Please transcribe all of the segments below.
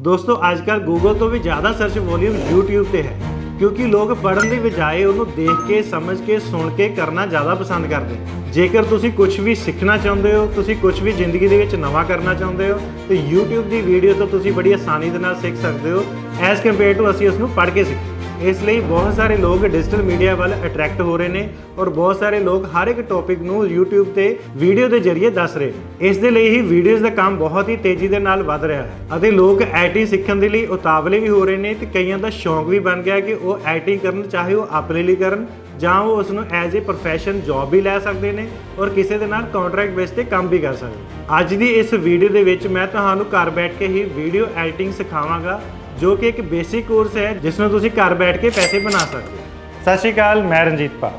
ਦੋਸਤੋ ਅੱਜ ਕੱਲ Google ਤੋਂ ਵੀ ਜ਼ਿਆਦਾ ਸਰਚ ਵੋਲਿਊਮ YouTube ਤੇ ਹੈ, ਕਿਉਂਕਿ ਲੋਕ ਪੜਨ ਦੀ ਬਜਾਏ ਉਹਨੂੰ ਦੇਖ ਕੇ, ਸਮਝ ਕੇ, ਸੁਣ ਕੇ ਕਰਨਾ ਜ਼ਿਆਦਾ ਪਸੰਦ ਕਰਦੇ ਜੇਕਰ ਤੁਸੀਂ ਕੁਝ ਵੀ ਸਿੱਖਣਾ ਚਾਹੁੰਦੇ ਹੋ, ਤੁਸੀਂ ਕੁਝ ਵੀ ਜ਼ਿੰਦਗੀ ਦੇ ਵਿੱਚ ਨਵਾਂ ਕਰਨਾ ਚਾਹੁੰਦੇ ਹੋ, ਤਾਂ YouTube ਦੀ ਵੀਡੀਓ ਤੋਂ ਤੁਸੀਂ ਬੜੀ ਆਸਾਨੀ ਦੇ ਨਾਲ ਸਿੱਖ ਸਕਦੇ ਹੋ ਐਜ਼ ਕੰਪੇਅਰ ਟੂ ਅਸੀਂ ਉਸ ਨੂੰ ਪੜ੍ਹ ਕੇ ਸਿੱਖੀਏ ਇਸ ਲਈ ਬਹੁਤ ਸਾਰੇ ਲੋਕ ਡਿਜੀਟਲ ਮੀਡੀਆ ਵੱਲ ਅਟਰੈਕਟ ਹੋ ਰਹੇ ਨੇ ਔਰ ਬਹੁਤ ਸਾਰੇ ਲੋਕ ਹਰ ਇੱਕ ਟੌਪਿਕ ਨੂੰ YouTube ਤੇ ਵੀਡੀਓ ਦੇ ਜ਼ਰੀਏ ਦੱਸ ਰਹੇ ਇਸ ਦੇ ਲਈ ਹੀ ਵੀਡੀਓਜ਼ ਦਾ ਕੰਮ ਬਹੁਤ ਹੀ ਤੇਜ਼ੀ ਦੇ ਨਾਲ ਵੱਧ ਰਿਹਾ ਹੈ ਅਤੇ ਲੋਕ ਆਈਟੀ ਸਿੱਖਣ ਦੇ ਲਈ ਉਤਾਵਲੇ ਵੀ ਹੋ ਰਹੇ ਨੇ ਤੇ ਕਈਆਂ ਦਾ ਸ਼ੌਂਕ ਵੀ ਬਣ ਗਿਆ ਕਿ ਉਹ ਆਈਟੀ ਕਰਨ, ਚਾਹੇ ਉਹ ਆਪਣੇ ਲਈ ਕਰਨ ਜਾਂ ਉਹ ਉਸ ਨੂੰ ਐਜ਼ ਅ ਪ੍ਰੋਫੈਸ਼ਨ ਜੌਬ ਵੀ ਲੈ ਸਕਦੇ ਨੇ ਔਰ ਕਿਸੇ ਦੇ ਨਾਲ ਕੰਟਰੈਕਟ ਬੇਸ ਤੇ ਕੰਮ ਵੀ ਕਰ ਸਕਦੇ ਅੱਜ ਦੀ ਇਸ ਵੀਡੀਓ ਦੇ ਵਿੱਚ ਮੈਂ ਤੁਹਾਨੂੰ ਘਰ ਬੈਠ ਕੇ ਹੀ ਵੀਡੀਓ ਐਡੀਟਿੰਗ ਸਿਖਾਵਾਂਗਾ ਜੋ ਕਿ ਇੱਕ ਬੇਸਿਕ ਕੋਰਸ ਹੈ ਜਿਸ ਨੂੰ ਤੁਸੀਂ ਘਰ ਬੈਠ ਕੇ ਪੈਸੇ ਬਣਾ ਸਕਦੇ ਹੋ। ਸਤਿ ਸ਼੍ਰੀ ਅਕਾਲ ਮੈਂ ਰਣਜੀਤ ਪਾ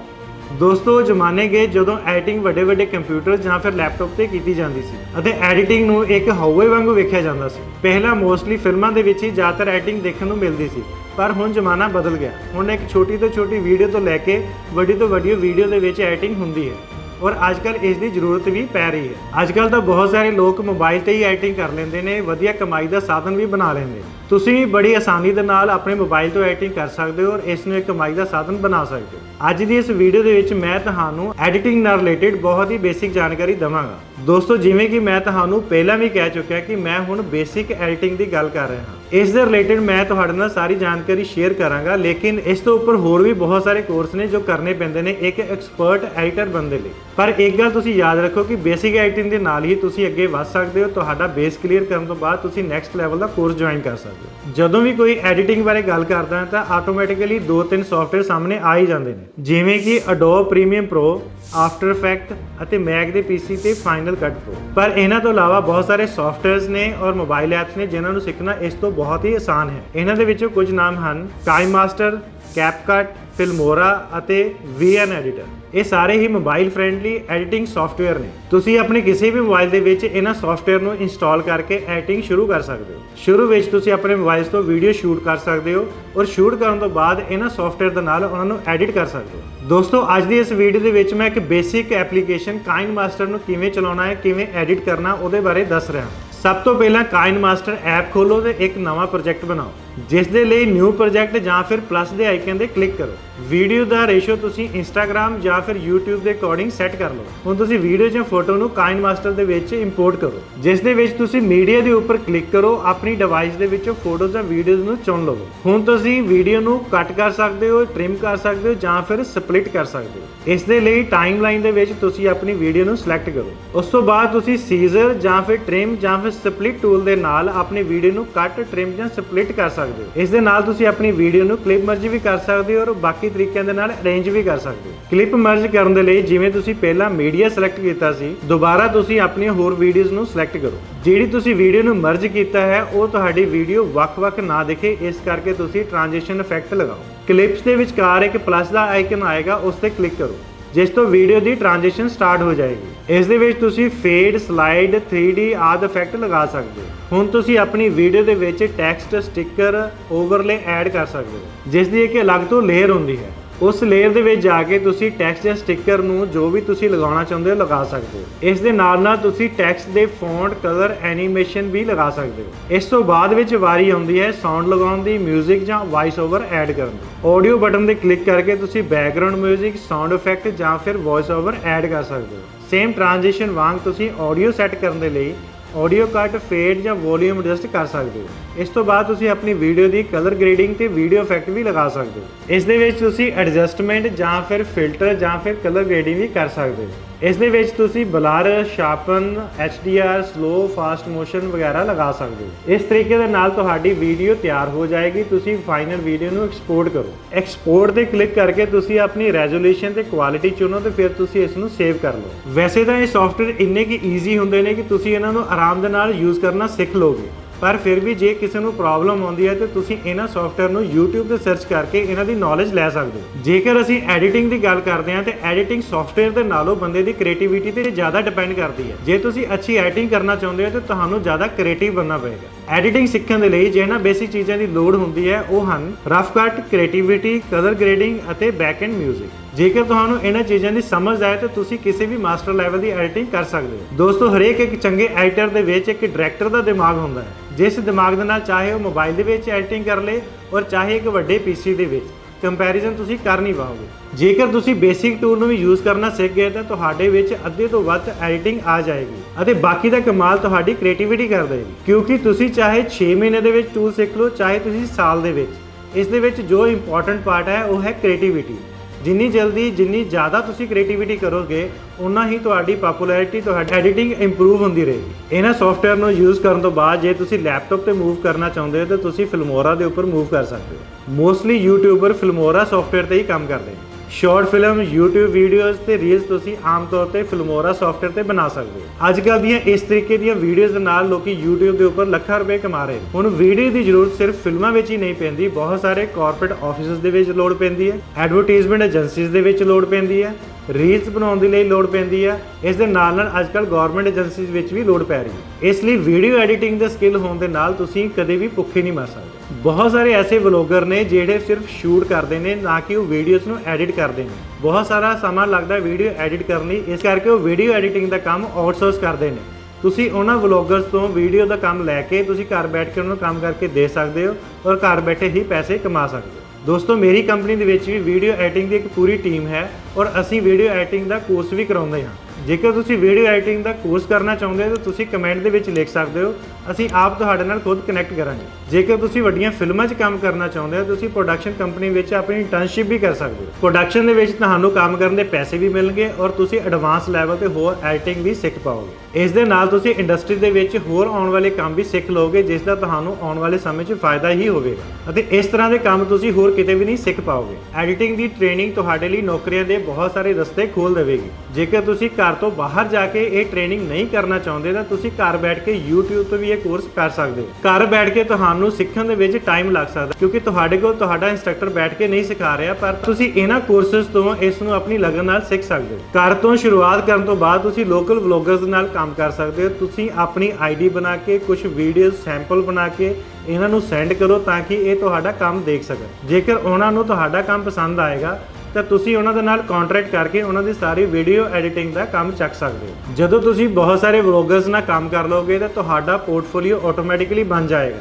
ਦੋਸਤੋ ਜ਼ਮਾਨੇ ਗਏ ਜਦੋਂ ਐਡੀਟਿੰਗ ਵੱਡੇ ਵੱਡੇ ਕੰਪਿਊਟਰ ਜਾਂ ਫਿਰ ਲੈਪਟਾਪ ਤੇ ਕੀਤੀ ਜਾਂਦੀ ਸੀ ਅਤੇ ਐਡੀਟਿੰਗ ਨੂੰ ਇੱਕ ਹੌਵੇ ਵਾਂਗੂ ਵੇਖਿਆ ਜਾਂਦਾ ਸੀ। ਪਹਿਲਾਂ ਮੋਸਟਲੀ ਫਿਲਮਾਂ ਦੇ ਵਿੱਚ ਹੀ ਜ਼ਿਆਦਾਤਰ ਐਡੀਟਿੰਗ ਦੇਖਣ ਨੂੰ ਮਿਲਦੀ ਸੀ ਪਰ ਹੁਣ ਜ਼ਮਾਨਾ ਬਦਲ ਗਿਆ। ਹੁਣ ਇੱਕ ਛੋਟੀ ਤੋਂ ਛੋਟੀ ਵੀਡੀਓ ਤੋਂ ਲੈ ਕੇ ਵੱਡੀ ਤੋਂ ਵੱਡੀ ਵੀਡੀਓ ਦੇ ਵਿੱਚ ਐਡੀਟਿੰਗ ਹੁੰਦੀ ਹੈ। ਔਰ ਅੱਜ ਕੱਲ ਇਸ ਦੀ ਜ਼ਰੂਰਤ ਵੀ ਪੈ ਰਹੀ ਹੈ। ਅੱਜ ਕੱਲ ਤਾਂ ਬਹੁਤ ਸਾਰੇ ਲੋਕ ਮੋਬਾਈਲ ਤੇ ਹੀ ਐਡੀਟਿੰਗ ਕਰ ਲੈਂਦੇ ਨੇ, ਵਧੀਆ ਕਮਾਈ ਦਾ ਸਾਧਨ ਵੀ ਬਣਾ ਲੈਂਦੇ ਨੇ। ਤੁਸੀਂ ਵੀ ਬੜੀ ਆਸਾਨੀ ਦੇ ਨਾਲ ਆਪਣੇ ਮੋਬਾਈਲ ਤੋਂ ਐਡੀਟਿੰਗ ਕਰ ਸਕਦੇ ਹੋ ਔਰ ਇਸ ਨੂੰ ਇੱਕ ਕਮਾਈ ਦਾ ਸਾਧਨ ਬਣਾ ਸਕਦੇ ਹੋ। ਅੱਜ ਦੀ ਇਸ ਵੀਡੀਓ ਦੇ ਵਿੱਚ ਮੈਂ ਤੁਹਾਨੂੰ ਐਡੀਟਿੰਗ ਨਾਲ ਰਿਲੇਟਡ ਬਹੁਤ ਹੀ ਬੇਸਿਕ ਜਾਣਕਾਰੀ ਦਵਾਂਗਾ। ਦੋਸਤੋ, ਜਿਵੇਂ ਕਿ ਮੈਂ ਤੁਹਾਨੂੰ ਪਹਿਲਾਂ ਵੀ ਕਹਿ ਚੁੱਕਿਆ ਕਿ ਮੈਂ ਹੁਣ ਬੇਸਿਕ ਐਡੀਟਿੰਗ ਦੀ ਗੱਲ ਕਰ ਰਿਹਾ ਹਾਂ। ਇਸ ਦੇ ਰਿਲੇਟਡ ਮੈਂ ਤੁਹਾਡੇ ਨਾਲ ਸਾਰੀ ਜਾਣਕਾਰੀ ਸ਼ੇਅਰ ਕਰਾਂਗਾ, ਲੇਕਿਨ ਇਸ ਤੋਂ ਉੱਪਰ ਹੋਰ ਵੀ ਬਹੁਤ ਸਾਰੇ ਕੋਰਸ ਨੇ ਜੋ ਕਰਨੇ ਪੈਂਦੇ ਨੇ, ਇੱਕ ਐਕਸਪਰਟ ਐਡੀਟਰ ਬਣਨ ਦੇ ਲਈ। ਪਰ ਇੱਕ ਗੱਲ ਤੁਸੀਂ ਯਾਦ ਰੱਖੋ ਕਿ ਬੇਸਿਕ ਐਡੀਟਿੰਗ ਦੇ ਨਾਲ ਹੀ ਤੁਸੀਂ ਅੱਗੇ ਵੱਧ ਸਕਦੇ ਹੋ, ਤੁਹਾਡਾ ਬੇਸ ਕਲੀਅਰ ਕਰਨ ਤੋਂ ਬਾਅਦ ਤੁਸੀਂ ਨੈਕਸਟ ਲੈਵਲ ਦਾ ਕੋਰਸ ਜੁਆਇਨ ਕਰ ਸਕਦੇ ਹੋ। ਜਦੋਂ ਵੀ ਕੋਈ ਐਡੀਟਿੰਗ ਬਾਰੇ ਗੱਲ ਕਰਦਾ ਤਾਂ ਆਟੋਮੈਟਿਕਲੀ ਦੋ ਤਿੰਨ ਸੌਫਟਵੇਅਰ ਸਾਹਮਣੇ ਆ ਹੀ ਜਾਂਦੇ ਨੇ। ਜਿਵੇਂ ਕਿ Adobe Premiere Pro after effect ਅਤੇ ਮੈਕ ਦੇ PC ਤੇ ਫਾਈਨਲ ਕੱਟ Pro ਪਰ ਇਹਨਾਂ ਤੋਂ ਇਲਾਵਾ ਬਹੁਤ ਸਾਰੇ ਸੌਫਟਵੇਅਰਸ ਨੇ ਔਰ ਮੋਬਾਈਲ ਐਪਸ ਨੇ ਜਿਨ੍ਹਾਂ ਨੂੰ ਸਿੱਖਣਾ ਇਸ ਤੋਂ ਬਹੁਤ ਹੀ ਆਸਾਨ ਹੈ। ਇਹਨਾਂ ਦੇ ਵਿੱਚੋਂ ਕੁਝ ਨਾਮ ਹਨ KineMaster CapCut ਫਿਲਮੋਰਾ ਅਤੇ VN ਐਡੀਟਰ ਇਹ ਸਾਰੇ ਹੀ ਮੋਬਾਈਲ ਫ੍ਰੈਂਡਲੀ ਐਡੀਟਿੰਗ ਸੌਫਟਵੇਅਰ ਨੇ। ਤੁਸੀਂ ਆਪਣੇ ਕਿਸੇ ਵੀ ਮੋਬਾਈਲ ਦੇ ਵਿੱਚ ਇਹਨਾਂ ਸੌਫਟਵੇਅਰ ਨੂੰ ਇੰਸਟਾਲ ਕਰਕੇ ਐਡੀਟਿੰਗ ਸ਼ੁਰੂ ਕਰ ਸਕਦੇ ਹੋ। ਸ਼ੁਰੂ ਵਿੱਚ ਤੁਸੀਂ ਆਪਣੇ ਮੋਬਾਈਲ ਤੋਂ ਵੀਡੀਓ ਸ਼ੂਟ ਕਰ ਸਕਦੇ ਹੋ ਔਰ ਸ਼ੂਟ ਕਰਨ ਤੋਂ ਬਾਅਦ ਇਹਨਾਂ ਸੌਫਟਵੇਅਰ ਦੇ ਨਾਲ ਉਹਨਾਂ ਨੂੰ ਐਡਿਟ ਕਰ ਸਕਦੇ ਹੋ। ਦੋਸਤੋ, ਅੱਜ ਦੀ ਇਸ ਵੀਡੀਓ ਦੇ ਵਿੱਚ ਮੈਂ ਇੱਕ ਬੇਸਿਕ ਐਪਲੀਕੇਸ਼ਨ ਕਾਈਨ ਮਾਸਟਰ ਨੂੰ ਕਿਵੇਂ ਚਲਾਉਣਾ ਹੈ, ਕਿਵੇਂ ਐਡਿਟ ਕਰਨਾ, ਉਹਦੇ ਬਾਰੇ ਦੱਸ ਰਿਹਾ ਹਾਂ। ਸਭ ਤੋਂ ਪਹਿਲਾਂ ਕਾਈਨ ਮਾਸਟਰ ਐਪ ਖੋਲੋ ਤੇ ਇੱਕ ਨਵਾਂ ਪ੍ਰੋਜੈਕਟ ਬਣਾਓ। ਜਿਸ ਦੇ ਲਈ ਨਿਊ ਪ੍ਰੋਜੈਕਟ ਜਾਂ ਫਿਰ ਪਲੱਸ ਦੇ ਆਈਕਨ ਤੇ ਕਲਿੱਕ ਕਰੋ। ਵੀਡੀਓ ਦਾ ਰੇਸ਼ੋ ਤੁਸੀਂ ਇੰਸਟਾਗ੍ਰam ਜਾਂ ਫਿਰ YouTube ਦੇ ਅਕੋਰਡਿੰਗ ਸੈੱਟ ਕਰ ਲਓ। ਹੁਣ ਤੁਸੀਂ ਵੀਡੀਓ ਜਾਂ ਫੋਟੋ ਨੂੰ ਕਾਈਨ ਮਾਸਟਰ ਦੇ ਵਿੱਚ ਇੰਪੋਰਟ ਕਰੋ। ਜਿਸ ਦੇ ਵਿੱਚ ਤੁਸੀਂ ਮੀਡੀਆ ਦੇ ਉੱਪਰ ਕਲਿੱਕ ਕਰੋ, ਆਪਣੀ ਡਿਵਾਈਸ ਦੇ ਵਿੱਚੋਂ ਫੋਟੋਜ਼ ਜਾਂ ਵੀਡੀਓਜ਼ ਨੂੰ ਚੁਣ ਲਵੋ। ਹੁਣ ਤੁਸੀਂ ਵੀਡੀਓ ਨੂੰ ਕੱਟ ਕਰ ਸਕਦੇ ਹੋ ਟ੍ਰਿਮ ਕਰ ਸਕਦੇ ਹੋ ਜਾਂ ਫਿਰ ਸਪਲਿਟ ਕਰ ਸਕਦੇ ਹੋ। ਇਸ ਦੇ ਲਈ ਟਾਈਮਲਾਈਨ ਦੇ ਵਿੱਚ ਤੁਸੀਂ ਆਪਣੀ ਵੀਡੀਓ ਨੂੰ ਸਿਲੈਕਟ ਕਰੋ। ਉਸ ਤੋਂ ਬਾਅਦ ਤੁਸੀਂ ਸੀਜ਼ਰ ਜਾਂ ਫਿਰ ਟ੍ਰਿਮ ਜਾਂ ਫਿਰ ਸਪਲਿਟ ਟੂਲ ਦੇ ਨਾਲ ਆਪਣੀ ਵੀਡੀਓ ਨੂੰ ਕੱਟ ਟ੍ਰਿਮ ਜਾਂ ਸਪਲਿਟ ਕਰ ਸਕਦੇ ਹੋ। ਇਸ ਦੇ ਨਾਲ ਤੁਸੀਂ ਆਪਣੀ ਵੀਡੀਓ ਨੂੰ ਕਲਿੱਪ ਮਰਜ ਵੀ ਕਰ ਸਕਦੇ ਹੋ ਔਰ ਬਾਕੀ ਤਰੀਕਿਆਂ ਦੇ ਨਾਲ ਅਰੇਂਜ ਵੀ ਕਰ ਸਕਦੇ ਹੋ। ਕਲਿੱਪ ਮਰਜ ਕਰਨ ਦੇ ਲਈ ਜਿਵੇਂ ਤੁਸੀਂ ਪਹਿਲਾਂ ਮੀਡੀਆ ਸਿਲੈਕਟ ਕੀਤਾ ਸੀ, ਦੁਬਾਰਾ ਤੁਸੀਂ ਆਪਣੀਆਂ ਹੋਰ ਵੀਡੀਓਜ਼ ਨੂੰ ਸਿਲੈਕਟ ਕਰੋ। ਜਿਹੜੀ ਤੁਸੀਂ ਵੀਡੀਓ ਨੂੰ ਮਰਜ ਕੀਤਾ ਹੈ, ਉਹ ਤੁਹਾਡੀ ਵੀਡੀਓ ਵੱਖ-ਵੱਖ ਨਾ ਦਿਖੇ, ਇਸ ਕਰਕੇ ਤੁਸੀਂ ਟ੍ਰਾਂਜੀਸ਼ਨ ਇਫੈਕਟ ਲਗਾਓ। ਕਲਿੱਪਸ ਦੇ ਵਿਚਕਾਰ ਇੱਕ ਪਲੱਸ ਦਾ ਆਈਕਨ ਆਏਗਾ, ਉਸ ਤੇ ਕਲਿੱਕ ਕਰੋ, ਜਿਸ ਤੋਂ ਵੀਡੀਓ ਦੀ ਟ੍ਰਾਂਜੀਸ਼ਨ ਸਟਾਰਟ ਹੋ ਜਾਏਗੀ। ਇਸ ਦੇ ਵਿੱਚ ਤੁਸੀਂ ਫੇਡ ਸਲਾਈਡ 3D ਆਦਿ ਇਫੈਕਟ ਲਗਾ ਸਕਦੇ ਹੋ ਹੁਣ ਤੁਸੀਂ ਆਪਣੀ ਵੀਡੀਓ ਦੇ ਵਿੱਚ ਟੈਕਸਟ ਸਟicker ਓਵਰਲੇ ਐਡ ਕਰ ਸਕਦੇ ਹੋ ਜਿਸ ਦੀ ਇੱਕ ਅਲੱਗ ਤੋਂ ਲੇਅਰ ਹੁੰਦੀ ਹੈ ਉਸ ਲੇਅਰ ਦੇ ਵਿੱਚ ਜਾ ਕੇ ਤੁਸੀਂ ਟੈਕਸਟ ਜਾਂ ਸਟicker ਨੂੰ ਜੋ ਵੀ ਤੁਸੀਂ ਲਗਾਉਣਾ ਚਾਹੁੰਦੇ ਹੋ ਲਗਾ ਸਕਦੇ ਹੋ ਇਸ ਦੇ ਨਾਲ ਨਾਲ ਤੁਸੀਂ ਟੈਕਸਟ ਦੇ ਫੌਂਟ ਕਲਰ ਐਨੀਮੇਸ਼ਨ ਵੀ ਲਗਾ ਸਕਦੇ ਹੋ ਇਸ ਤੋਂ ਬਾਅਦ ਵਿੱਚ ਵਾਰੀ ਆਉਂਦੀ ਹੈ ਸਾਊਂਡ ਲਗਾਉਣ ਦੀ 뮤직 ਜਾਂ ਵਾਇਸ ਓਵਰ ਐਡ ਕਰਨ ਦੀ ਆਡੀਓ ਬਟਨ ਤੇ ਕਲਿੱਕ ਕਰਕੇ ਤੁਸੀਂ ਬੈਕਗ੍ਰਾਉਂਡ 뮤직 ਸਾਊਂਡ ਇਫੈਕਟ ਜਾਂ ਫਿਰ ਵਾਇਸ ਓਵਰ ਐਡ ਕਰ ਸਕਦੇ ਹੋ ਸੇਮ ਟ੍ਰਾਂਜੀਸ਼ਨ ਵਾਂਗ ਤੁਸੀਂ ਆਡੀਓ ਸੈੱਟ ਕਰਨ ਦੇ ਲਈ ਆਡੀਓ ਕੱਟ ਫੇਡ ਜਾਂ ਵੋਲਿਊਮ ਐਡਜਸਟ ਕਰ ਸਕਦੇ ਹੋ। ਇਸ ਤੋਂ ਬਾਅਦ ਤੁਸੀਂ ਆਪਣੀ ਵੀਡੀਓ ਦੀ ਕਲਰ ਗ੍ਰੇਡਿੰਗ ਤੇ ਵੀਡੀਓ ਇਫੈਕਟ ਵੀ ਲਗਾ ਸਕਦੇ ਹੋ। ਇਸ ਦੇ ਵਿੱਚ ਤੁਸੀਂ ਐਡਜਸਟਮੈਂਟ ਜਾਂ ਫਿਰ ਫਿਲਟਰ ਜਾਂ ਫਿਰ ਕਲਰ ਗ੍ਰੇਡਿੰਗ ਵੀ ਕਰ ਸਕਦੇ ਹੋ। ਇਸ ਦੇ ਵਿੱਚ ਤੁਸੀਂ blur, sharpen HDR slow, fast motion ਵਗੈਰਾ ਲਗਾ ਸਕਦੇ ਹੋ। ਇਸ ਤਰੀਕੇ ਦੇ ਨਾਲ ਤੁਹਾਡੀ ਵੀਡੀਓ ਤਿਆਰ ਹੋ ਜਾਏਗੀ। ਤੁਸੀਂ ਫਾਈਨਲ ਵੀਡੀਓ ਨੂੰ ਐਕਸਪੋਰਟ ਕਰੋ। ਐਕਸਪੋਰਟ ਤੇ ਕਲਿੱਕ ਕਰਕੇ ਤੁਸੀਂ ਆਪਣੀ ਰੈਜ਼ੋਲੂਸ਼ਨ ਤੇ ਕੁਆਲਿਟੀ ਚੁਣੋ ਤੇ ਫਿਰ ਤੁਸੀਂ ਇਸ ਨੂੰ ਸੇਵ ਕਰ ਲਓ। ਵੈਸੇ ਤਾਂ ਇਹ ਸੌਫਟਵੇਅਰ ਇੰਨੇ ਕਿ ਈਜ਼ੀ ਹੁੰਦੇ ਨੇ ਕਿ ਤੁਸੀਂ ਇਹਨਾਂ ਨੂੰ ਆਰਾਮ ਦੇ ਨਾਲ ਯੂਜ਼ ਕਰਨਾ ਸਿੱਖ ਲਓਗੇ। ਪਰ ਫਿਰ ਵੀ ਜੇ ਕਿਸੇ ਨੂੰ ਪ੍ਰੋਬਲਮ ਆਉਂਦੀ ਹੈ ਤੇ ਤੁਸੀਂ ਇਹਨਾਂ ਸੌਫਟਵੇਅਰ ਨੂੰ YouTube ਤੇ ਸਰਚ ਕਰਕੇ ਇਹਨਾਂ ਦੀ ਨੌਲੇਜ ਲੈ ਸਕਦੇ ਹੋ। ਜੇਕਰ ਅਸੀਂ ਐਡੀਟਿੰਗ ਦੀ ਗੱਲ ਕਰਦੇ ਹਾਂ ਤੇ ਐਡੀਟਿੰਗ ਸੌਫਟਵੇਅਰ ਦੇ ਨਾਲੋਂ ਬੰਦੇ ਦੀ ਕ੍ਰੀਏਟੀਵਿਟੀ ਤੇ ਜ਼ਿਆਦਾ ਡਿਪੈਂਡ ਕਰਦੀ ਹੈ। ਜੇ ਤੁਸੀਂ ਅੱਛੀ ਐਡੀਟਿੰਗ ਕਰਨਾ ਚਾਹੁੰਦੇ ਹੋ ਤਾਂ ਤੁਹਾਨੂੰ ਜ਼ਿਆਦਾ ਕ੍ਰੀਏਟਿਵ ਬਣਨਾ ਪਏਗਾ। ਐਡੀਟਿੰਗ ਸਿੱਖਣ ਦੇ ਲਈ ਜਿਹਨਾਂ ਬੇਸਿਕ ਚੀਜ਼ਾਂ ਦੀ ਲੋੜ ਹੁੰਦੀ ਹੈ, ਉਹ ਹਨ rough cut creativity colour grading ਅਤੇ ਬੈਕ ਐਂਡ 뮤직 ਜੇਕਰ ਤੁਹਾਨੂੰ ਇਹਨਾਂ ਚੀਜ਼ਾਂ ਦੀ ਸਮਝ ਆਏ ਤਾਂ ਤੁਸੀਂ ਕਿਸੇ ਵੀ ਮਾਸਟਰ ਲੈਵਲ ਦੀ ਐਡੀਟਿੰਗ ਕਰ ਸਕਦੇ ਹੋ। ਦੋਸਤੋ, ਹਰੇਕ ਇੱਕ ਚੰਗੇ ਐਡੀਟਰ ਦੇ ਵਿੱਚ ਇੱਕ ਡਾਇਰੈਕਟਰ ਦਾ ਦਿਮਾਗ ਹੁੰਦਾ ਹੈ। ਜਿਸ ਦਿਮਾਗ ਦੇ ਨਾਲ ਚਾਹੇ ਉਹ ਮੋਬਾਈਲ ਦੇ ਵਿੱਚ ਐਡੀਟਿੰਗ ਕਰ ਲੇ ਔਰ ਚਾਹੇ ਇੱਕ ਵੱਡੇ ਪੀਸੀ ਦੇ ਵਿੱਚ, ਕੰਪੈਰੀਜ਼ਨ ਤੁਸੀਂ ਕਰ ਨਹੀਂ ਪਾਓਗੇ। ਜੇਕਰ ਤੁਸੀਂ ਬੇਸਿਕ ਟੂਲ ਨੂੰ ਵੀ ਯੂਜ਼ ਕਰਨਾ ਸਿੱਖ ਗਏ ਤਾਂ ਤੁਹਾਡੇ ਵਿੱਚ ਅੱਧੇ ਤੋਂ ਵੱਧ ਐਡੀਟਿੰਗ ਆ ਜਾਏਗੀ ਅਤੇ ਬਾਕੀ ਦਾ ਕਮਾਲ ਤੁਹਾਡੀ ਕ੍ਰੀਏਟੀਵਿਟੀ ਕਰ ਦੇਗੀ ਕਿਉਂਕਿ ਤੁਸੀਂ ਚਾਹੇ 6 ਮਹੀਨੇ ਦੇ ਵਿੱਚ ਟੂਲ ਸਿੱਖ ਲਓ, ਚਾਹੇ ਤੁਸੀਂ ਸਾਲ ਦੇ ਵਿੱਚ, ਇਸ ਦੇ ਵਿੱਚ ਜੋ ਇੰਪੋਰਟੈਂਟ ਪਾਰਟ ਹੈ, ਉਹ ਹੈ ਕ੍ਰੀਏਟੀਵਿਟੀ। ਜਿੰਨੀ ਜਲਦੀ, ਜਿੰਨੀ ਜ਼ਿਆਦਾ ਤੁਸੀਂ ਕ੍ਰੀਏਟੀਵਿਟੀ ਕਰੋਗੇ ਉਨਾ ਹੀ ਤੁਹਾਡੀ ਪਪੂਲੈਰਿਟੀ ਤੁਹਾਡੀ ਐਡੀਟਿੰਗ ਇੰਪਰੂਵ ਹੁੰਦੀ ਰਹੇਗੀ। ਇਹਨਾਂ ਸੌਫਟਵੇਅਰ ਨੂੰ ਯੂਜ਼ ਕਰਨ ਤੋਂ ਬਾਅਦ ਜੇ ਤੁਸੀਂ ਲੈਪਟਾਪ ਤੇ ਮੂਵ ਕਰਨਾ ਚਾਹੁੰਦੇ ਹੋ, ਤਾਂ ਤੁਸੀਂ ਫਿਲਮੋਰਾ ਦੇ ਉੱਪਰ ਮੂਵ ਕਰ ਸਕਦੇ ਹੋ। ਮੋਸਟਲੀ ਯੂਟਿਊਬਰ ਫਿਲਮੋਰਾ ਸੌਫਟਵੇਅਰ ਤੇ ਹੀ ਕੰਮ ਕਰਦੇ ਨੇ। ਸ਼ਾਰਟ ਫਿਲਮ, YouTube ਵੀਡੀਓਜ਼ ਤੇ ਰੀਲਸ ਤੁਸੀਂ ਆਮ ਤੌਰ ਤੇ ਫਿਲਮੋਰਾ ਸੌਫਟਵੇਅਰ ਤੇ ਬਣਾ ਸਕਦੇ ਹੋ। ਅੱਜ ਕੱਲ੍ਹ ਦੀਆਂ ਇਸ ਤਰੀਕੇ ਦੀਆਂ ਵੀਡੀਓਜ਼ ਦੇ ਨਾਲ ਲੋਕੀ YouTube ਦੇ ਉੱਪਰ ਲੱਖਾਂ ਰੁਪਏ ਕਮਾ ਰਹੇ ਨੇ। ਹੁਣ ਵੀਡੀਓ ਦੀ ਜ਼ਰੂਰਤ ਸਿਰਫ ਫਿਲਮਾਂ ਵਿੱਚ ਹੀ ਨਹੀਂ ਪੈਂਦੀ, ਬਹੁਤ ਸਾਰੇ ਕਾਰਪੋਰੇਟ ਆਫਿਸਿਸ ਦੇ ਵਿੱਚ ਲੋੜ ਪੈਂਦੀ ਹੈ ਐਡਵਰਟਾਈਜ਼ਮੈਂਟ ਏਜੰਸੀਜ਼ ਦੇ ਵਿੱਚ ਲੋੜ ਪੈਂਦੀ ਹੈ ਰੀਲਸ ਬਣਾਉਣ ਦੇ ਲਈ ਲੋੜ ਪੈਂਦੀ ਹੈ ਇਸ ਦੇ ਨਾਲ ਨਾਲ ਅੱਜ ਕੱਲ੍ਹ ਗਵਰਨਮੈਂਟ ਏਜੰਸੀਜ਼ ਵਿੱਚ ਵੀ ਲੋੜ ਪੈ ਰਹੀ ਹੈ। ਇਸ ਲਈ ਵੀਡੀਓ ਐਡੀਟਿੰਗ ਦੇ ਸਕਿੱਲ ਹੋਣ ਦੇ ਨਾਲ ਤੁਸੀਂ ਕਦੇ ਵੀ ਭੁੱਖੇ ਨਹੀਂ ਮਰ ਸਕਦੇ। ਬਹੁਤ ਸਾਰੇ ਐਸੇ ਵਲੋਗਰ ਨੇ ਜਿਹੜੇ ਸਿਰਫ ਸ਼ੂਟ ਕਰਦੇ ਨੇ, ਨਾ ਕਿ ਉਹ ਵੀਡੀਓਜ਼ ਨੂੰ ਐਡਿਟ ਕਰਦੇ ਨੇ। ਬਹੁਤ ਸਾਰਾ ਸਮਾਂ ਲੱਗਦਾ ਵੀਡੀਓ ਐਡਿਟ ਕਰਨ ਲਈ। ਇਸ ਕਰਕੇ ਉਹ ਵੀਡੀਓ ਐਡੀਟਿੰਗ ਦਾ ਕੰਮ ਆਊਟਸੋਰਸ ਕਰਦੇ ਨੇ। ਤੁਸੀਂ ਉਹਨਾਂ ਵਲੋਗਰਸ ਤੋਂ ਵੀਡੀਓ ਦਾ ਕੰਮ ਲੈ ਕੇ ਤੁਸੀਂ ਘਰ ਬੈਠ ਕੇ ਉਹਨਾਂ ਨੂੰ ਕੰਮ ਕਰਕੇ ਦੇ ਸਕਦੇ ਹੋ ਔਰ ਘਰ ਬੈਠੇ ਹੀ ਪੈਸੇ ਕਮਾ ਸਕਦੇ ਹੋ। ਦੋਸਤੋ, ਮੇਰੀ ਕੰਪਨੀ ਦੇ ਵਿੱਚ ਵੀ ਵੀਡੀਓ ਐਡੀਟਿੰਗ ਦੀ ਇੱਕ ਪੂਰੀ ਟੀਮ ਹੈ ਔਰ ਅਸੀਂ ਵੀਡੀਓ ਐਡੀਟਿੰਗ ਦਾ ਕੋਰਸ ਵੀ ਕਰਾਉਂਦੇ ਹਾਂ। ਜੇਕਰ ਤੁਸੀਂ ਵੀਡੀਓ ਐਡੀਟਿੰਗ ਦਾ ਕੋਰਸ ਕਰਨਾ ਚਾਹੁੰਦੇ ਹੋ, ਤਾਂ ਤੁਸੀਂ ਕਮੈਂਟ ਦੇ ਵਿੱਚ ਲਿਖ ਸਕਦੇ ਹੋ, ਅਸੀਂ ਆਪ ਤੁਹਾਡੇ ਨਾਲ ਖੁਦ ਕਨੈਕਟ ਕਰਾਂਗੇ। ਜੇਕਰ ਤੁਸੀਂ ਵੱਡੀਆਂ ਫਿਲਮਾਂ 'ਚ ਕੰਮ ਕਰਨਾ ਚਾਹੁੰਦੇ ਹੋ, ਤੁਸੀਂ ਪ੍ਰੋਡਕਸ਼ਨ ਕੰਪਨੀ ਵਿੱਚ ਆਪਣੀ ਇੰਟਰਨਸ਼ਿਪ ਵੀ ਕਰ ਸਕਦੇ ਹੋ। ਪ੍ਰੋਡਕਸ਼ਨ ਦੇ ਵਿੱਚ ਤੁਹਾਨੂੰ ਕੰਮ ਕਰਨ ਦੇ ਪੈਸੇ ਵੀ ਮਿਲਣਗੇ ਔਰ ਤੁਸੀਂ ਐਡਵਾਂਸ ਲੈਵਲ ਤੇ ਹੋਰ ਐਡੀਟਿੰਗ ਵੀ ਸਿੱਖ ਪਾਓਗੇ। ਇਸ ਦੇ ਨਾਲ ਤੁਸੀਂ ਇੰਡਸਟਰੀ ਦੇ ਵਿੱਚ ਹੋਰ ਆਉਣ ਵਾਲੇ ਕੰਮ ਵੀ ਸਿੱਖ ਲਓਗੇ, ਜਿਸ ਦਾ ਤੁਹਾਨੂੰ ਆਉਣ ਵਾਲੇ ਸਮੇਂ 'ਚ ਫਾਇਦਾ ਹੀ ਹੋਵੇਗਾ। ਅਤੇ ਇਸ ਤਰ੍ਹਾਂ ਦੇ ਕੰਮ ਤੁਸੀਂ ਹੋਰ ਕਿਤੇ ਵੀ ਨਹੀਂ ਸਿੱਖ ਪਾਓਗੇ। ਐਡੀਟਿੰਗ ਦੀ ਟ੍ਰੇਨਿੰਗ ਤੁਹਾਡੇ ਲਈ ਨੌਕਰੀਆਂ ਦੇ ਬਹੁਤ ਸਾਰੇ ਰਸਤੇ ਖੋਲ ਦੇਵੇਗੀ। ਜੇਕਰ ਤੁਸੀਂ ਘਰ ਤੋਂ ਬਾਹਰ ਜਾ ਕੇ ਇਹ ਟ੍ਰੇਨਿੰਗ ਨਹੀਂ ਕਰਨਾ ਚਾਹੁੰਦੇ, ਤਾਂ ਤੁਸੀਂ ਘਰ ਬੈਠ ਕੇ YouTube ਤੋਂ ਵੀ ਇਹ ਕੋਰਸ ਕਰ ਸਕਦੇ ਹੋ। ਘਰ ਬੈਠ ਕੇ ਤੁਹਾਨੂੰ ਸਿੱਖਣ ਦੇ ਵਿੱਚ ਟਾਈਮ ਲੱਗ ਸਕਦਾ, ਕਿਉਂਕਿ ਤੁਹਾਡੇ ਕੋਲ ਤੁਹਾਡਾ ਇੰਸਟ੍ਰਕਟਰ ਬੈਠ ਕੇ ਨਹੀਂ ਸਿਖਾ ਰਿਹਾ, ਪਰ ਤੁਸੀਂ ਇਹਨਾਂ ਕੋਰਸਸ ਤੋਂ ਇਸ ਨੂੰ ਆਪਣੀ ਲਗਨ ਨਾਲ ਸਿੱਖ ਸਕਦੇ ਹੋ। ਘਰ ਤੋਂ ਸ਼ੁਰੂਆਤ ਕਰਨ ਤੋਂ ਬਾਅਦ ਤੁਸੀਂ ਲੋਕਲ ਵਲੋਗਰਸ ਨਾਲ ਕੰਮ ਕਰ ਸਕਦੇ ਹੋ। ਤੁਸੀਂ ਆਪਣੀ ਆਈਡੀ ਬਣਾ ਕੇ ਕੁਝ ਵੀਡੀਓਜ਼ ਸੈਂਪਲ ਬਣਾ ਕੇ ਇਹਨਾਂ ਨੂੰ ਸੈਂਡ ਕਰੋ ਤਾਂ ਕਿ ਇਹ ਤੁਹਾਡਾ ਕੰਮ ਦੇਖ ਸਕਣ। ਜੇਕਰ ਉਹਨਾਂ ਨੂੰ ਤੁਹਾਡਾ ਕੰਮ ਪਸੰਦ ਆਏਗਾ ਤਾਂ ਤੁਸੀਂ ਉਹਨਾਂ ਦੇ ਨਾਲ ਕੰਟਰੈਕਟ ਕਰਕੇ ਉਹਨਾਂ ਦੀ ਸਾਰੀ ਵੀਡੀਓ ਐਡੀਟਿੰਗ ਦਾ ਕੰਮ ਚੱਕ ਸਕਦੇ ਹੋ। ਜਦੋਂ ਤੁਸੀਂ ਬਹੁਤ ਸਾਰੇ ਵਲੋਗਰਸ ਨਾਲ ਕੰਮ ਕਰ ਲਓਗੇ ਤਾਂ ਤੁਹਾਡਾ ਪੋਰਟਫੋਲੀਓ ਆਟੋਮੈਟਿਕਲੀ ਬਣ ਜਾਏਗਾ।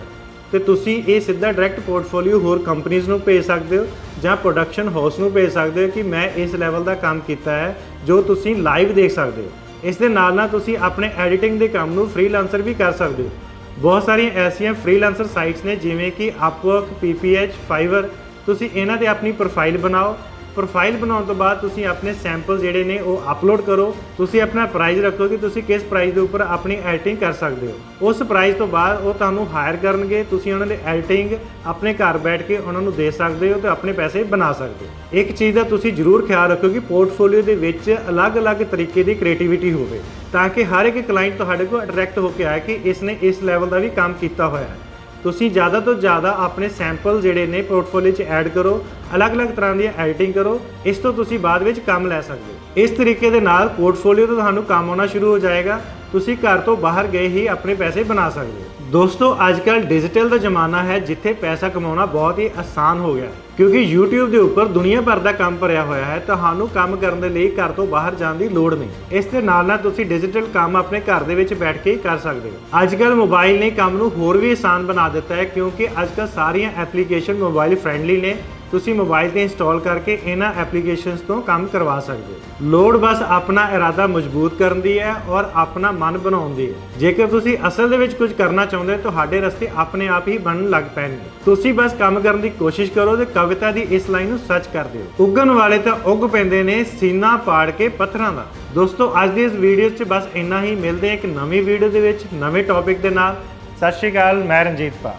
ਤੇ ਤੁਸੀਂ ਇਹ ਸਿੱਧਾ ਡਾਇਰੈਕਟ ਪੋਰਟਫੋਲੀਓ ਹੋਰ ਕੰਪਨੀਆਂ ਨੂੰ ਭੇਜ ਸਕਦੇ ਹੋ ਜਾਂ ਪ੍ਰੋਡਕਸ਼ਨ ਹਾਊਸ ਨੂੰ ਭੇਜ ਸਕਦੇ ਹੋ ਕਿ ਮੈਂ ਇਸ ਲੈਵਲ ਦਾ ਕੰਮ ਕੀਤਾ ਹੈ ਜੋ ਤੁਸੀਂ ਲਾਈਵ ਦੇਖ ਸਕਦੇ ਹੋ। ਇਸ ਦੇ ਨਾਲ ਨਾਲ ਤੁਸੀਂ ਆਪਣੇ ਐਡੀਟਿੰਗ ਦੇ ਕੰਮ ਨੂੰ ਫ੍ਰੀਲਾਂਸਰ ਵੀ ਕਰ ਸਕਦੇ ਹੋ। ਬਹੁਤ ਸਾਰੀਆਂ ਐਸੀਆਂ ਫ੍ਰੀਲਾਂਸਰ ਸਾਈਟਸ ਨੇ ਜਿਵੇਂ ਕਿ Upwork, PPH, Fiverr ਤੁਸੀਂ ਇਹਨਾਂ ਤੇ ਆਪਣੀ ਪ੍ਰੋਫਾਈਲ ਬਣਾਓ ਪ੍ਰੋਫਾਈਲ ਬਣਾਉਣ ਤੋਂ ਬਾਅਦ ਤੁਸੀਂ ਆਪਣੇ ਸੈਂਪਲ ਜਿਹੜੇ ਨੇ ਉਹ ਅਪਲੋਡ ਕਰੋ। ਤੁਸੀਂ ਆਪਣਾ ਪ੍ਰਾਈਸ ਰੱਖੋ ਕਿ ਤੁਸੀਂ ਕਿਸ ਪ੍ਰਾਈਸ ਦੇ ਉੱਪਰ ਆਪਣੀ ਐਡੀਟਿੰਗ ਕਰ ਸਕਦੇ ਹੋ। ਉਸ ਪ੍ਰਾਈਸ ਤੋਂ ਬਾਅਦ ਉਹ ਤੁਹਾਨੂੰ ਹਾਇਰ ਕਰਨਗੇ। ਤੁਸੀਂ ਉਹਨਾਂ ਦੇ ਐਡੀਟਿੰਗ ਆਪਣੇ ਘਰ ਬੈਠ ਕੇ ਉਹਨਾਂ ਨੂੰ ਦੇ ਸਕਦੇ ਹੋ ਤੇ ਆਪਣੇ ਪੈਸੇ ਬਣਾ ਸਕਦੇ ਹੋ। ਇੱਕ ਚੀਜ਼ ਦਾ ਤੁਸੀਂ ਜ਼ਰੂਰ ਖਿਆਲ ਰੱਖੋ ਕਿ ਪੋਰਟਫੋਲੀਓ ਦੇ ਵਿੱਚ ਅਲੱਗ-ਅਲੱਗ ਤਰੀਕੇ ਦੀ ਕ੍ਰੀਏਟੀਵਿਟੀ ਹੋਵੇ, ਤਾਂ ਕਿ ਹਰ ਇੱਕ ਕਲਾਇੰਟ ਤੁਹਾਡੇ ਕੋਲ ਅਟਰੈਕਟ ਹੋ ਕੇ ਆਏ ਕਿ ਇਸ ਨੇ ਇਸ ਲੈਵਲ ਦਾ ਵੀ ਕੰਮ ਕੀਤਾ ਹੋਇਆ ਹੈ। ਤੁਸੀਂ ਜ਼ਿਆਦਾ ਤੋਂ ਜ਼ਿਆਦਾ ਆਪਣੇ ਸੈਂਪਲ ਜਿਹੜੇ ਨੇ ਪੋਰਟਫੋਲੀਓ 'ਚ ਐਡ ਕਰੋ, ਅਲੱਗ-ਅਲੱਗ ਤਰ੍ਹਾਂ ਦੀ ਐਡੀਟਿੰਗ ਕਰੋ, ਇਸ ਤੋਂ ਤੁਸੀਂ ਬਾਅਦ ਵਿੱਚ ਕੰਮ ਲੈ ਸਕਦੇ ਹੋ। ਇਸ ਤਰੀਕੇ ਦੇ ਨਾਲ ਪੋਰਟਫੋਲੀਓ ਤੋਂ ਤੁਹਾਨੂੰ ਕੰਮ ਆਉਣਾ ਸ਼ੁਰੂ ਹੋ ਜਾਏਗਾ। ਤੁਸੀਂ ਘਰ ਤੋਂ ਬਾਹਰ ਗਏ ਹੀ ਆਪਣੇ ਪੈਸੇ ਬਣਾ ਸਕਦੇ ਹੋ। ਦੋਸਤੋ ਅੱਜਕੱਲ ਡਿਜੀਟਲ ਦਾ ਜ਼ਮਾਨਾ ਹੈ ਜਿੱਥੇ ਪੈਸਾ ਕਮਾਉਣਾ ਬਹੁਤ ਹੀ ਆਸਾਨ ਹੋ ਗਿਆ। ਕਿਉਂਕਿ YouTube ਦੇ ਉੱਪਰ ਦੁਨੀਆ ਭਰ ਦਾ ਕੰਮ ਭਰਿਆ ਹੋਇਆ ਹੈ, ਤੁਹਾਨੂੰ ਕੰਮ ਕਰਨ ਦੇ ਲਈ ਘਰ ਤੋਂ ਬਾਹਰ ਜਾਣ ਦੀ ਲੋੜ ਨਹੀਂ। ਇਸ ਦੇ ਨਾਲ ਨਾਲ ਤੁਸੀਂ ਡਿਜੀਟਲ ਕੰਮ ਆਪਣੇ ਘਰ ਦੇ ਵਿੱਚ ਬੈਠ ਕੇ ਹੀ ਕਰ ਸਕਦੇ ਹੋ। ਅੱਜਕੱਲ ਮੋਬਾਈਲ ਨੇ ਕੰਮ ਨੂੰ ਹੋਰ ਵੀ ਆਸਾਨ ਬਣਾ ਦਿੱਤਾ ਹੈ, ਕਿਉਂਕਿ ਅੱਜਕੱਲ ਸਾਰੀਆਂ ਐਪਲੀਕੇਸ਼ਨ ਮੋਬਾਈਲ ਫ੍ਰੈਂਡਲੀ ਨੇ। ਤੁਸੀਂ ਮੋਬਾਈਲ ਤੇ ਇੰਸਟਾਲ ਕਰਕੇ ਇਹਨਾਂ ਐਪਲੀਕੇਸ਼ਨਸ ਤੋਂ ਕੰਮ ਕਰਵਾ ਸਕਦੇ ਹੋ। ਲੋੜ ਬਸ ਆਪਣਾ ਇਰਾਦਾ ਮਜ਼ਬੂਤ ਕਰਨ ਦੀ ਹੈ ਔਰ ਆਪਣਾ ਮਨ ਬਣਾਉਣ ਦੀ ਹੈ। ਜੇਕਰ ਤੁਸੀਂ ਅਸਲ ਦੇ ਵਿੱਚ ਕੁਝ ਕਰਨਾ ਚਾਹੁੰਦੇ ਹੋ, ਤੁਹਾਡੇ ਰਸਤੇ ਆਪਣੇ ਆਪ ਹੀ ਬਣਨ ਲੱਗ ਪੈਣਗੇ। ਤੁਸੀਂ ਬਸ ਕੰਮ ਕਰਨ ਦੀ ਕੋਸ਼ਿਸ਼ ਕਰੋ ਤੇ ਕਵਿਤਾ ਦੀ ਇਸ ਲਾਈਨ ਨੂੰ ਸੱਚ ਕਰ ਦਿਓ। ਉੱਗਣ ਵਾਲੇ ਤਾਂ ਉੱਗ ਪੈਂਦੇ ਨੇ ਸੀਨਾ ਪਾੜ ਕੇ ਪੱਥਰਾਂ ਦਾ। ਦੋਸਤੋ, ਅੱਜ ਦੀ ਇਸ ਵੀਡੀਓ 'ਚ ਬਸ ਇੰਨਾ ਹੀ। ਮਿਲਦੇ ਇੱਕ ਨਵੀਂ ਵੀਡੀਓ ਦੇ ਵਿੱਚ, ਨਵੇਂ ਟੌਪਿਕ ਦੇ ਨਾਲ। ਸਤਿ ਸ਼੍ਰੀ ਅਕਾਲ, ਮੈਂ ਰਣਜੀਤ ਪਾ